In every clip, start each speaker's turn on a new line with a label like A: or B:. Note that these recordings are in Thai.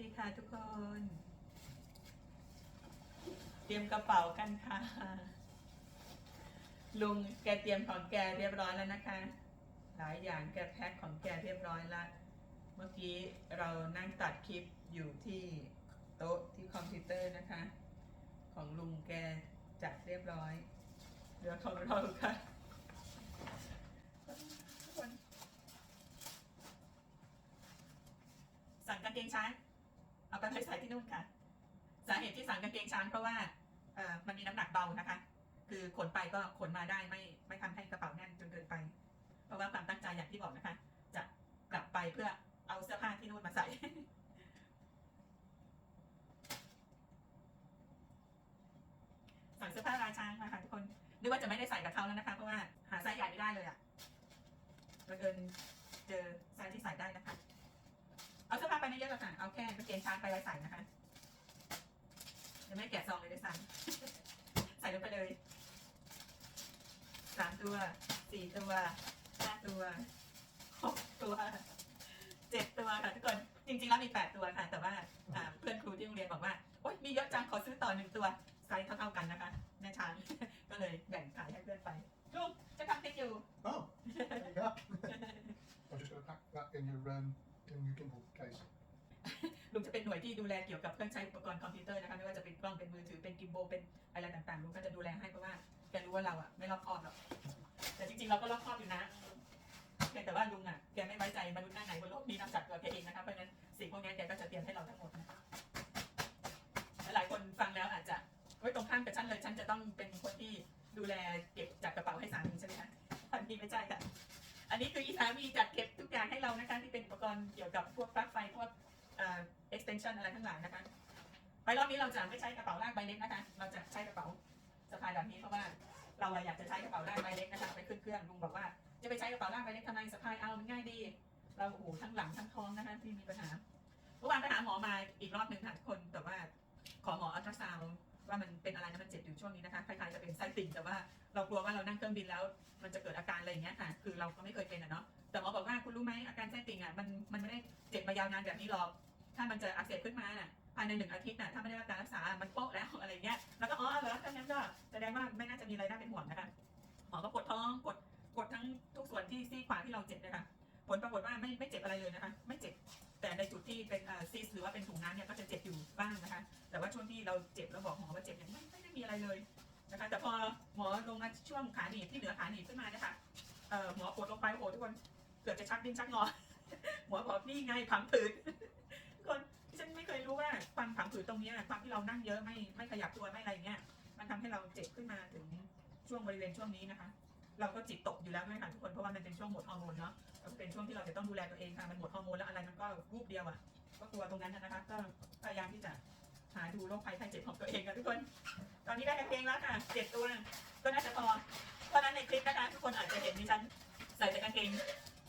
A: ดีค่ะทุกคน เตรียมกระเป๋ากันค่ะ ลุงแกเตรียมของแกเรียบร้อยแล้วนะคะ หลายอย่างแกแพ็คของแกเรียบร้อยแล้วเมื่อกี้เรานั่งตัดคลิปอยู่ที่โต๊ะที่คอมพิวเตอร์นะคะ ของลุงแกจัดเรียบร้อยเหลือของเราค่ะทุกคนสั่งกางเกงช้าง เอาไปใส่ที่ นู่นค่ะ สาเหตุที่สั่งกางเกงช้างเพราะว่าเอ่อมันมีน้ำหนักเบานะคะ คือขนไปก็ขนมาได้ไม่ไม่ทำให้กระเป๋าแน่นจนเกินไป เพราะว่าความตั้งใจอย่างที่บอกนะคะ จะกลับไปเพื่อเอาเสื้อผ้าที่นู่นมาใส่สั่งเสื้อผ้าลายช้างมาค่ะทุกคนนึกว่าจะไม่ได้ใส่กับเขาแล้วนะคะ เพราะว่าหาไซส์ใหญ่ไม่ได้เลยอะบังเอิญเจอไซส์ที่ใส่ได้นะคะ หรอกค่ะ เอาแค่กางเกงช้างไปไว้ใส่นะคะยังไม่ได้แกะซองเลยด้วยซ้ำใส่ลงไปเลยสามตัวสี่ตัวห้าตัวหกตัวเจ็ดตัวค่ะทุกคนจริงๆแล้วมีแปดตัวค่ะ แต่ว่าอ่าเพื่อนครูที่โรงเรียนบอกว่าโอ๊ยมีเยอะจังขอซื้อต่อหนึ่งตัวไซส์เท่าๆกันนะคะแม่ช้างก็เลยแบ่งขายให้เพื่อนไปลูกจะทำติ๊กอยู่
B: Oh, there you go. I'm just going to pack that in your um, in your gimbal case.
A: ลุงจะเป็นหน่วยที่ดูแลเกี่ยวกับเครื่องใช้อุปกรณ์คอมพิวเตอร์นะคะไม่ว่าจะเป็นกล้องเป็นมือถือเป็นกิมโบเป็นอะไรต่างๆลุงก็จะดูแลให้เพราะว่าแกรู้ว่าเราอะไม่รอบคอบหรอกแต่จริงๆเราก็รอบคอบอยู่นะเพียงแต่ว่าลุงอะแกไม่ไว้ใจมนุษย์หน้าไหนบนโลกนี้นอกจากตัวแกเองนะคะเพราะฉะนั้นสิ่งพวกนี้แกก็จะเตรียมให้เราทั้งหมดนะคะหลายคนฟังแล้วอาจจะเฮ้ยตรงข้ามกับฉันเลยฉันจะต้องเป็นคนที่ดูแลเก็บจัดกระเป๋าให้สามีใช่ไหมคะอันนี้ไม่ใช่ค่ะอันนี้คืออีสามีจัดเก็บทุกอย่างให้เรานะคะที่เป็นอุปกรณ์เกี่ยวกับพวกปลั๊กไฟพวกอ extension อะไรทั้งหลายนะคะไปรอบนี้เราจะไม่ใช้กระเป๋าลากใบเล็กนะคะ เราจะใช้กระเป๋าสะพายแบบนี้เพราะว่าเราอยากจะใช้กระเป๋าลากใบเล็กนะคะไปขึ้นเครื่องลุงบอกว่าจะไปใช้กระเป๋าลากใบเล็กทำไมสะพายเอามันง่ายดี เราโอ้โหทั้งหลังทั้งท้องนะคะที่มีปัญหาเมื่อวานไปหาหมอมาอีกรอบหนึ่งค่ะทุกคนแต่ว่าขอหมออัลตราซาวว่ามันเป็นอะไรนะมันเจ็บอยู่ช่วงนี้นะคะคล้ายๆจะเป็นไส้ติ่งแต่ว่าเรากลัวว่าเรานั่งเครื่องบินแล้ว มันจะเกิดอาการอะไรอย่างเงี้ยค่ะ คือเราก็ไม่เคยเป็นอะเนาะแต่หมอบอกว่าคุณรู้ไหมอาการไส้ติ่งอะมันมันไม่ได้เจ็บมายาวนานแบบนี้หรอก ถ้ามันจะอักเสบขึ้นมาน่ะภายในหนึ่งอาทิตย์น่ะถ้าไม่ได้รับการรักษา มันโป๊ะแล้วอะไรเงี้ย แล้วก็อ๋อเหรอถ้างั้นก็แสดงว่าไม่น่าจะมีอะไรน่าเป็นห่วงนะคะหมอก็กดท้องกดกดทั้งทุกส่วนที่ซี่ขวาที่เราเจ็บนะคะผลปรากฏว่าไม่ไม่เจ็บอะไรเลยนะคะ ไม่เจ็บ แต่ในจุดที่เป็นซีสหรือว่าเป็นถุงน้ำเนี่ยก็จะเจ็บอยู่บ้างนะคะ แต่ว่าช่วงที่เราเจ็บแล้วบอกหมอว่าเจ็บเนี่ยไม่ไม่ได้มีอะไรเลยนะคะ แต่พอหมอลงมาช่วงขาหนีบที่เหนือขาหนีบขึ้นมานี่ยค่ะเอ่อหมอกดลงไปโอ้โหทุกคนเกือบจะชักดิ้นชักงอหมอบอกนี่ไงผังผืด ฉันไม่เคยรู้ว่าความผังผืดตรงนี้ความที่เรานั่งเยอะไม่ไม่ขยับตัวไม่อะไรอย่างเงี้ย มันทำให้เราเจ็บขึ้นมาถึงช่วงบริเวณช่วงนี้นะคะ เราก็จิตตกอยู่แล้วด้วยค่ะทุกคนเพราะว่ามันเป็นช่วงหมดฮอร์โมนเนาะเป็นช่วงที่เราจะต้องดูแลตัวเองค่ะมันหมดฮอร์โมนแล้วอะไรมันก็รูปเดียวอะก็กลัวตรงนั้นนะคะ ก็พยายามที่จะหาดูโรคภัยไข้เจ็บของตัวเองค่ะทุกคน ตอนนี้ได้กางเกงแล้วค่ะเจ็ดตัวก็น่าจะพอเพราะฉะนั้นในคลิปนะคะทุกคนอาจจะเห็นดิฉันใส่แต่กางเกง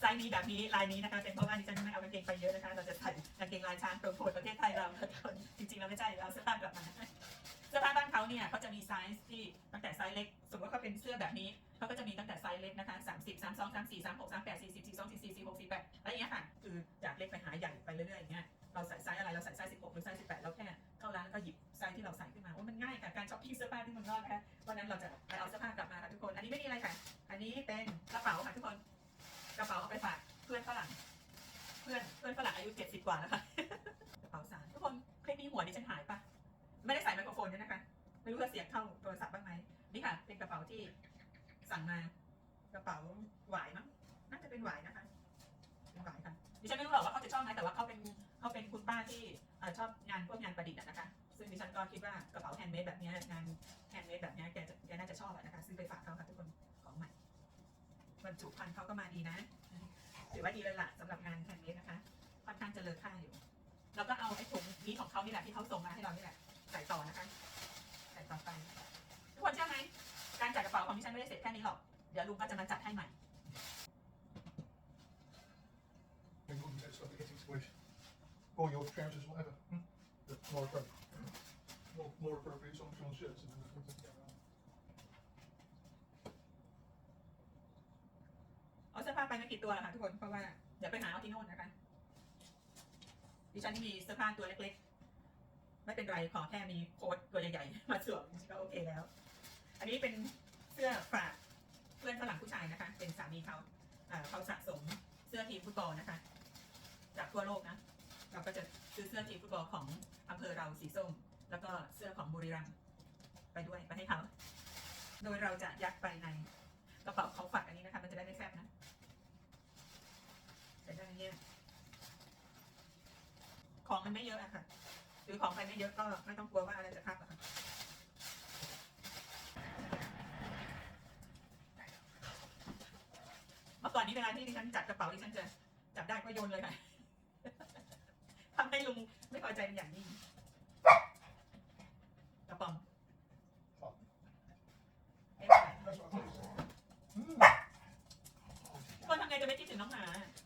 A: ไซส์นี้แบบนี้ลายนี้นะคะเป็นเพราะว่าดิฉันไม่เอากางเกงไปเยอะนะคะเราจะใส่กางเกงลายช้างโปรโมทประเทศไทยเราค่ะทุกคนจริงๆเราไม่ใช่เราเสื้อผ้ากลับมาเสื้อผ้าบ้านเขาเนี่ยเขาจะมีไซส์ที่ตั้งแต่ไซส์เล็ก สมมติว่าเขาเป็นเสื้อแบบนี้เขาก็จะมีตั้งแต่ไซส์เล็กนะคะ30 32 34 36 38 40 42 44 46 48องสี่สี่สี่หกสี่แปดอะไรอย่างเงี้ยค่ะคือจากเล็กไปหาใหญ่ไปเรื่อยๆอย่างเงี้ยเราใส่ไซส์อะไรเราใส่ไซส์16หกหรือไซส์18เราแค่เข้าร้านแล้วก็หยิบไซส์ที่เราใส่ขึ้นมาโอ้มันง่ายกับการช้อปปิ้งเสื้อผ้าที่เมืองนอกนะคะเพราะฉะนั้นเราจะไปเอาเสื้อผ้ากลับมาค่ะทุกคน อันนี้ไม่มีอะไรค่ะ อันนี้เป็นกระเป๋าค่ะทุกคน กระเป๋าเอาไปฝากเพื่อนฝรั่ง เพื่อนเพื่อนฝรั่งอายุเจ็ดสิบกว่าแล้วค่ะกระเป๋าสารทุกคนคลิปนี้หัวดิฉันหายปะไม่ได้ใส่ไมโครโฟนด้วยนะคะ ไม่รู้ว่าเสียงเข้าโทรศัพท์บ้างไหมนี่ค่ะ เป็นกระเป๋าที่สั่งมากระเป๋าหวายมั้งน่าจะเป็นหวายนะคะเป็นหวายค่ะดิฉันไม่รู้หรอกว่าเขาจะชอบไหมแต่ว่าเขาเป็นเขาเป็นคุณป้าที่อชอบงานพวกงานประดิษฐ์นะคะ ซึ่งดิฉันก็คิดว่ากระเป๋าแฮนด์เมดแบบนี้งานแฮนด์เมดแบบนี้แกจะแกน่าจะชอบนะคะ ซื้อไปฝากเขาค่ะทุกคน บรรจุภัณฑ์เขาก็มาดีนะถือว่าดีเลยล่ะสำหรับงานแฮนด์เมดนะคะ ค่อนข้างจะเลอค่าอยู่ แล้วก็เอาไอ้ถุงนี้ของเขานี่แหละที่เขาส่งมาให้เรานี่แหละใส่ต่อนะคะใส่ต่อไปทุกคนเชื่อไหมการจัดกระเป๋าของดิฉันไม่ได้เสร็จแค่นี้หรอกเดี๋ยวลุงก็จะมาจัดให้ใหม่
B: They wouldn't get stuff getting squished. Or your trousers, whatever. Hmm? More appropriate. More, more appropriate songs on shirts. And everything.
A: เอาเสื้อผ้า ไปไม่กี่ตัวหรอกค่ะทุกคน เพราะว่าเดี๋ยวไปหาเอาที่โน่นนะคะ ดิฉันมีเสื้อผ้าตัวเล็กๆ ไม่เป็นไร ขอแค่มีโค้ทตัวใหญ่ๆ มาสวมก็โอเคแล้ว อันนี้เป็นเสื้อฝากเพื่อนฝรั่งผู้ชายนะคะ เป็นสามีเขาเขาสะสมเสื้อทีมฟุตบอลนะคะ จากทั่วโลกนะ เราก็จะซื้อเสื้อทีมฟุตบอลของอำเภอเราสีส้ม แล้วก็เสื้อของบุรีรัมย์ไปด้วยไปให้เขา โดยเราจะยัดไปในกระเป๋าเของฝากอันนี้นะคะ มันจะได้ไม่แฟบนะ ใส่ได้างเนี่ยของมันไม่เยอะอะค่ะหรือของไปไม่เยอะก็ไม่ต้องกลัวว่าอะไรจะพับอะค่ะเมื่อก่อนนี้เวลาที่ดิฉันจัดกระเป๋าดิฉันจะจับได้ก็โยนเลยค่ะทำให้ลุงไม่พอใจเป็นอย่างยิ่งกระป๋องเอ๊ะ
B: That's what I thought you said. Mm.
A: คนทำไงจะไม่คิดถึงน้องหมาดิ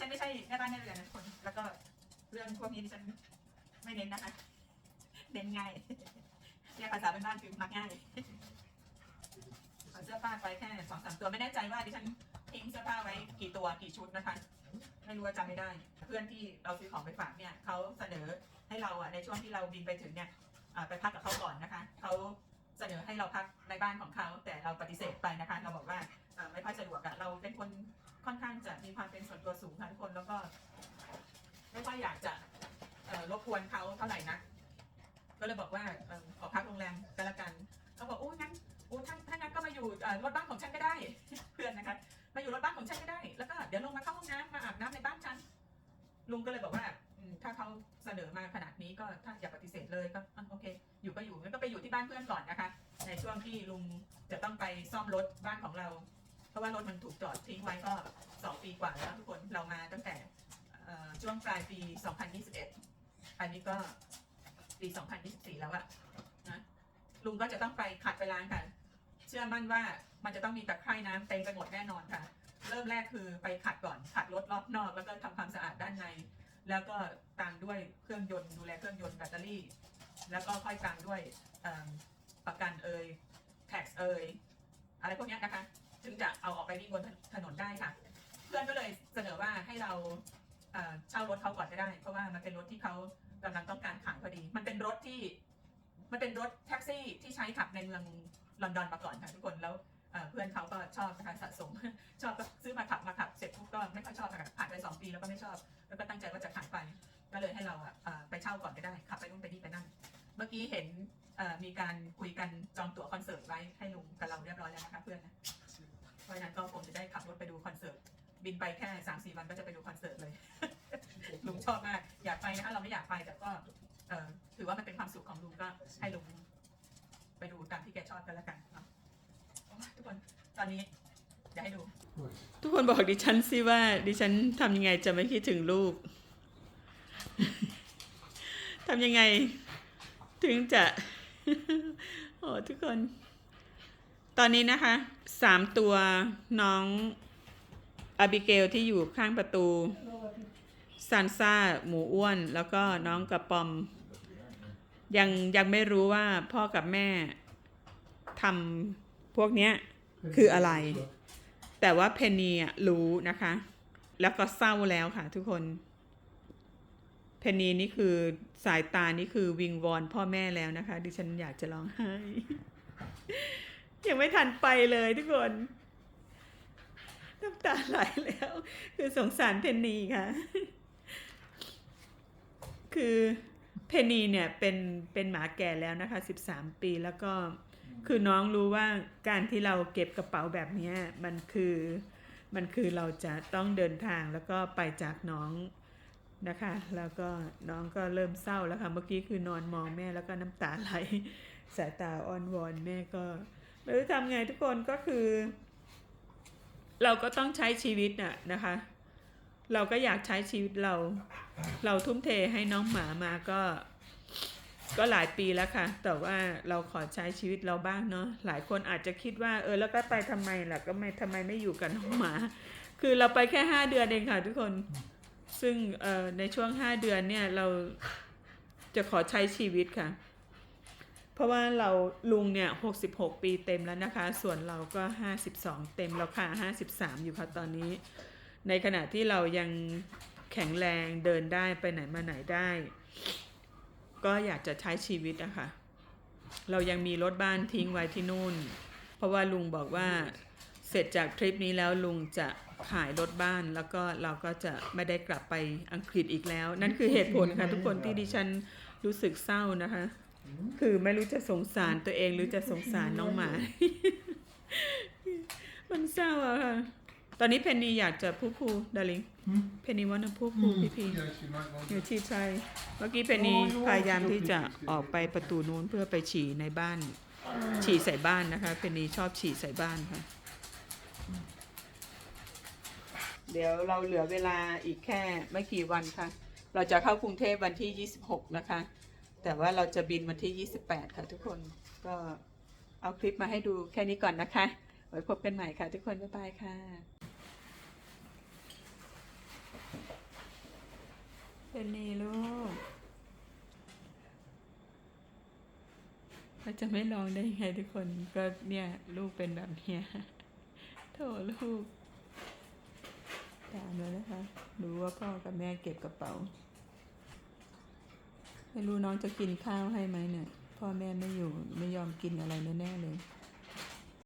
A: ฉันไม่ใช่แม่บ้านแม่เรือนนะทุกคน แล้วก็เรื่องพวกนี้ดิฉันไม่เน้นนะคะ เน้นง่ายเรียกภาษาเป็นบ้านคือมักง่ายเอาเสื้อผ้าไปแค่สองสามตัวไม่แน่ใจว่าดิฉันทิ้งเสื้อผ้าไว้กี่ตัวกี่ชุดนะคะ ไม่รู้ว่าจำไม่ได้ เพื่อนที่เราซื้อของไปฝากเนี่ยเขาเสนอให้เราอะในช่วงที่เราบินไปถึงเนี่ยไปพักกับเขาก่อนนะคะเขาเสนอให้เราพักในบ้านของเขาแต่เราปฏิเสธไปนะคะ เราบอกว่าไม่ค่อยสะดวกอะเราเป็นคน ค่อนข้างจะมีความเป็นส่วนตัวสูงค่ะทุกคนแล้วก็ ไม่ค่อยอยากจะรบกวนเขาเท่าไหร่นะก็เลยบอกว่าออขอพักโรงแรมก็แล้วกันเขาบอกโอ้งั้นโอ้ถ้าถ้างั้นก็มาอยู่รถบ้านของฉันก็ได้เพื่อนนะคะมาอยู่รถบ้านของฉันก็ได้ แล้วก็เดี๋ยวลงมาเข้าห้องน้ำมาอาบน้ำในบ้านฉันลุงก็เลยบอกว่าถ้าเขาเสนอมาขนาดนี้ก็ถ้าอย่าปฏิเสธเลยก็โอเค อยู่ก็อยู่งั้นก็ไปอยู่ที่บ้านเพื่อนก่อนนะคะ ในช่วงที่ลุงจะต้องไปซ่อมรถบ้านของเรา เพราะว่ารถมันถูกจอดทิ้งไว้ก็ 2 ปีกว่าแล้วทุกคนเรามาตั้งแต่ช่วงปลายปี 2021 อันนี้ก็ปี 2024 แล้วอะนะลุงก็จะต้องไปขัดไปล้างค่ะเชื่อมั่นว่ามันจะต้องมีตะไคร่น้ำเต็มไปหมดแน่นอนค่ะ เริ่มแรกคือไปขัดก่อนขัดรถรอบนอกแล้วก็ทำความสะอาดด้านใน แล้วก็ตามด้วยเครื่องยนต์ดูแลเครื่องยนต์แบตเตอรี่ แล้วก็ค่อยตามด้วยประกันเอ่ยแท็กเอ่ยอะไรพวกนี้นะคะ จึงจะเอาออกไปวิ่งบนถนนได้ค่ะ เพื่อนก็เลยเสนอว่าให้เราเช่ารถเขาก่อนก็ได้ เพราะว่ามันเป็นรถที่เขากำลังต้องการขายพอดี มันเป็นรถที่ มันเป็นรถแท็กซี่ที่ใช้ขับในเมืองลอนดอนมาก่อนค่ะทุกคนแล้วเพื่อนเขาก็ชอบนะคะสะสม ชอบก็ซื้อมาขับมาขับเสร็จปุ๊บก็ไม่ค่อยชอบค่ะผ่านไปสองปีแล้วก็ไม่ชอบ แล้วก็ตั้งใจว่าจะขายไป ก็เลยให้เราไปเช่าก่อนก็ได้ขับไปนู่นไปนี่ไปนั่นเมื่อกี้เห็นมีการคุยกันจองตั๋วคอนเสิร์ตไว้ให้ลุงกับเราเรียบร้อยแล้วนะคะเพื่อนนะ ราะฉะนั้นก็คงจะได้ขับรถไปดูคอนเสิร์ตบินไปแค่สามสี่วันก็จะไปดูคอนเสิร์ตเลย ลุงชอบมากอยากไปนะคะเราไม่อยากไปแต่ก็เออถือว่ามันเป็นความสุขของลุงก็ให้ลุงไปดูตามที่แกชอบกันแล้วกันเนาะโอ้ยทุกคนตอนนี้เดี๋ยวให้ดู
C: ทุกคนบอกดิฉันสิว่า ดิฉันทำยังไงจะไม่คิดถึงลูก ทำยังไง ถึงจะ โอ้ทุกคน ตอนนี้นะคะสามตัวน้องอาบิเกลที่อยู่ข้างประตูซันซ่าหมูอ้วน แล้วก็น้องกระปอม ยังยังไม่รู้ว่าพ่อกับแม่ทำพวกเนี้ยคืออะไร แต่ว่าเพนนีอะรู้นะคะ แล้วก็เศร้าแล้วค่ะทุกคน เพนนีนี่คือสายตานี่คือวิงวอนพ่อแม่แล้วนะคะ ดิฉันอยากจะร้องไห้ ยังไม่ทันไปเลยทุกคนน้ำตาไหลแล้ว คือสงสารเพนนีค่ะ คือเพนนีเนี่ยเป็นเป็นหมาแก่แล้วนะคะ13ปีแล้วก็คือน้องรู้ว่าการที่เราเก็บกระเป๋าแบบนี้มันคือมันคือเราจะต้องเดินทางแล้วก็ไปจากน้องนะคะ แล้วก็น้องก็เริ่มเศร้าแล้วค่ะเมื่อกี้คือนอนมองแม่แล้วก็น้ำตาไหลสายตาอ้อนวอนแม่ก็ ไม่รู้ทำไงทุกคนก็คือ เราก็ต้องใช้ชีวิตน่ะนะคะ เราก็อยากใช้ชีวิตเรา เราทุ่มเทให้น้องหมามาก็ ก็หลายปีแล้วค่ะ แต่ว่าเราขอใช้ชีวิตเราบ้างเนาะหลายคนอาจจะคิดว่า เออแล้วก็ไปทำไมล่ะก็ไม่ทำไมไม่อยู่กับน้องหมา คือเราไปแค่ห้าเดือนเองค่ะ ทุกคนซึ่งเออในช่วงห้าเดือนเนี่ยเราจะขอใช้ชีวิตค่ะ ราะว่าเราลุงเนี่ยหกสิบหกปีเต็มแล้วนะคะ ส่วนเราก็ห้าสิบสองเต็มแล้วค่ะห้าสิบสามอยู่ค่ะตอนนี้ ในขณะที่เรายัง
A: แข็งแรงเดินได้ไปไหนมาไหนได้ ก็อยากจะใช้ชีวิตอะคะเรายังมีรถบ้านทิ้งไว้ที่นู่น เพราะว่าลุงบอกว่าเสร็จจากทริปนี้แล้วลุงจะขายรถบ้านแล้วก็เราก็จะไม่ได้กลับไปอังกฤษอีกแล้ว นั่นคือเหตุผลค่ะทุกคนที่ดิฉันรู้สึกเศร้านะคะ คือไม่รู้จะสงสารตัวเองหรือจะสงสารน้องหมา มันเศร้าอะค่ะ ตอนนี้เพนนีอยากจะพูดพูดาริง
B: Hmm?
A: เพนนีวันพูดพูพี่พี
B: Yes, you might want
A: อยู่
B: to.
A: ที่ไทยเมื่อกี้เพนนีพยายามที่จะออกไปประตูนู้นเพื่อไปฉี่ในบ้าน ฉี่ใส่บ้านนะคะ เพนนีชอบฉี่ใส่บ้านค่ะ เดี๋ยวเราเหลือเวลาอีกแค่ไม่กี่วันค่ะ เราจะเข้ากรุงเทพวันที่ 26 นะคะ แต่ว่าเราจะบินวันที่ 28 ค่ะทุกคนก็เอาคลิปมาให้ดูแค่นี้ก่อนนะคะ ไว้พบกันใหม่ค่ะทุกคน บ๊ายบายค่ะ เป็นนี่ลูกเราจะไม่ลองได้ยังไงทุกคนก็เนี่ย ลูกเป็นแบบเนี้ยโถลูกตามแล้วนะคะ รู้ว่าพ่อกับแม่เก็บกระเป๋า ไม่รู้น้องจะกินข้าวให้ไหมเนี่ย พ่อแม่ไม่อยู่ไม่ยอมกินอะไรแน่ๆเลย